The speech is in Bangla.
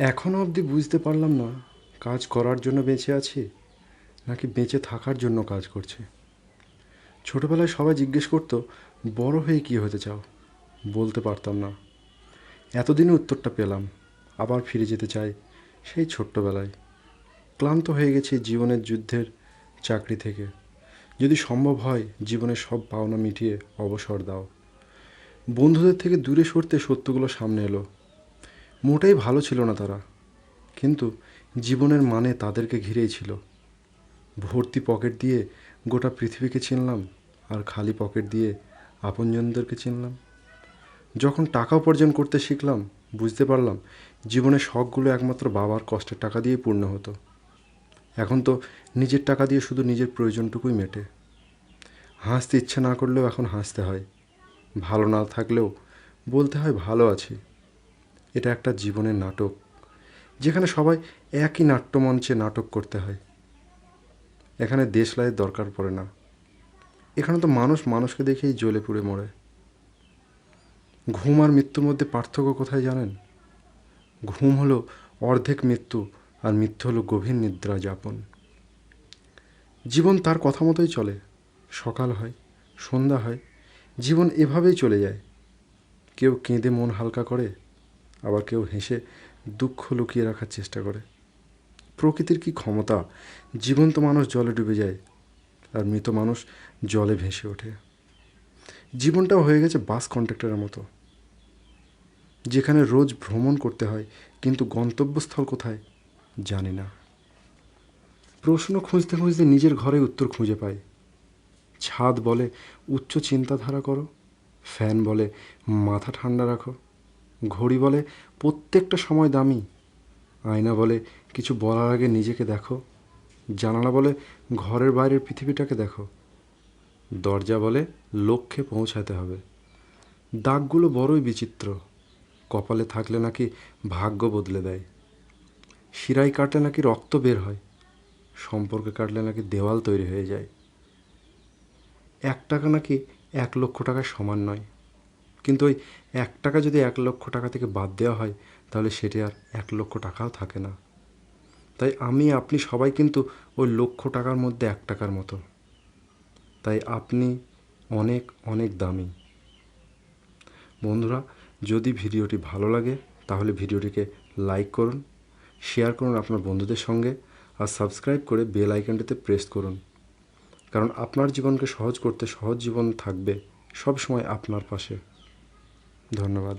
এখনও অবধি বুঝতে পারলাম না, কাজ করার জন্য বেঁচে আছি, নাকি বেঁচে থাকার জন্য কাজ করছি। ছোটোবেলায় সবাই জিজ্ঞেস করতো, বড় হয়ে কী হতে চাও? বলতে পারতাম না। এতদিনে উত্তরটা পেলাম, আবার ফিরে যেতে চাই সেই ছোট্টবেলায়। ক্লান্ত হয়ে গেছি জীবনের যুদ্ধের চাকরি থেকে। যদি সম্ভব হয়, জীবনের সব পাওনা মিটিয়ে অবসর দাও। বন্ধুদের থেকে দূরে সরতে সত্যগুলো সামনে এলো। মোটেই ভালো ছিল না তারা। কিন্তু জীবনের মানে তাদেরকে ঘিরেই ছিল। ভর্তি পকেট দিয়ে গোটা পৃথিবীকে চিনলাম আর খালি পকেট দিয়ে আপনজনদেরকে চিনলাম। যখন টাকা উপার্জন করতে শিখলাম, বুঝতে পারলাম জীবনের শখগুলো একমাত্র বাবার কষ্টের টাকা দিয়েই পূর্ণ হতো। এখন তো নিজের টাকা দিয়ে শুধু নিজের প্রয়োজনটুকুই মেটে। হাসতে ইচ্ছে না করলেও এখন হাসতে হয়। ভালো না থাকলেও বলতে হয় ভালো আছি। এটা একটা জীবনের নাটক, যেখানে সবাই একই নাট্যমঞ্চে নাটক করতে হয়। এখানে দেশ দেশলাইয়ের দরকার পড়ে না। এখানে তো মানুষ মানুষকে দেখেই জ্বলে পুড়ে মরে। ঘুম আর মৃত্যুর মধ্যে পার্থক্য কোথায় জানেন? ঘুম হলো অর্ধেক মৃত্যু আর মৃত্যু হলো গভীর নিদ্রা যাপন। জীবন তার কথা মতোই চলে, সকাল হয়, সন্ধ্যা হয়, জীবন এভাবেই চলে যায়। কেউ কেঁদে মন হালকা করে আবার কেউ হেসে দুঃখ লুকিয়ে রাখার চেষ্টা করে। প্রকৃতির কি ক্ষমতা? জীবন্ত মানুষ জলে ডুবে যায়, আর মৃত মানুষ জলে ভেসে ওঠে। জীবনটাও হয়ে গেছে বাস কন্ট্রাক্টরের মতো। যেখানে রোজ ভ্রমণ করতে হয়, কিন্তু গন্তব্যস্থল কোথায় জানি না। প্রশ্ন খুঁজতে খুঁজতে নিজের ঘরে উত্তর খুঁজে পাই। ছাদ বলে উচ্চ চিন্তাধারা করো, ফ্যান বলে মাথা ঠান্ডা রাখো ঘড়ি বলে, প্রত্যেকটা সময় দামি। আয়না বলে, কিছু বলার আগে নিজেকে দেখো। জানালা বলে, ঘরের বাইরের পৃথিবীটাকে দেখো। দরজা বলে, লক্ষ্যে পৌঁছাতে হবে। দাগগুলো বড়ই বিচিত্র। কপালে থাকলে নাকি ভাগ্য বদলে দেয়। শিরাই কাটলে নাকি রক্ত বের হয়। সম্পর্কে কাটলে নাকি দেওয়াল তৈরি হয়ে যায়। এক টাকা নাকি এক লক্ষ টাকার সমান নয়। কিন্তু ওই এক টাকা যদি এক লক্ষ টাকা থেকে বাদ দেওয়া হয়, তাহলে সেটি আর এক লক্ষ টাকাও থাকে না। তাই আমি, আপনি সবাই কিন্তু ওই লক্ষ টাকার মধ্যে এক টাকার মতো। তাই আপনি অনেক অনেক দামি। বন্ধুরা, যদি ভিডিওটি ভালো লাগে, তাহলে ভিডিওটিকে লাইক করুন, শেয়ার করুন আপনার বন্ধুদের সঙ্গে, আর সাবস্ক্রাইব করে বেল আইকনটিতে প্রেস করুন। কারণ আপনার জীবনকে সহজ করতে সহজ জীবন থাকবে সব সময় আপনার পাশে। ধন্যবাদ।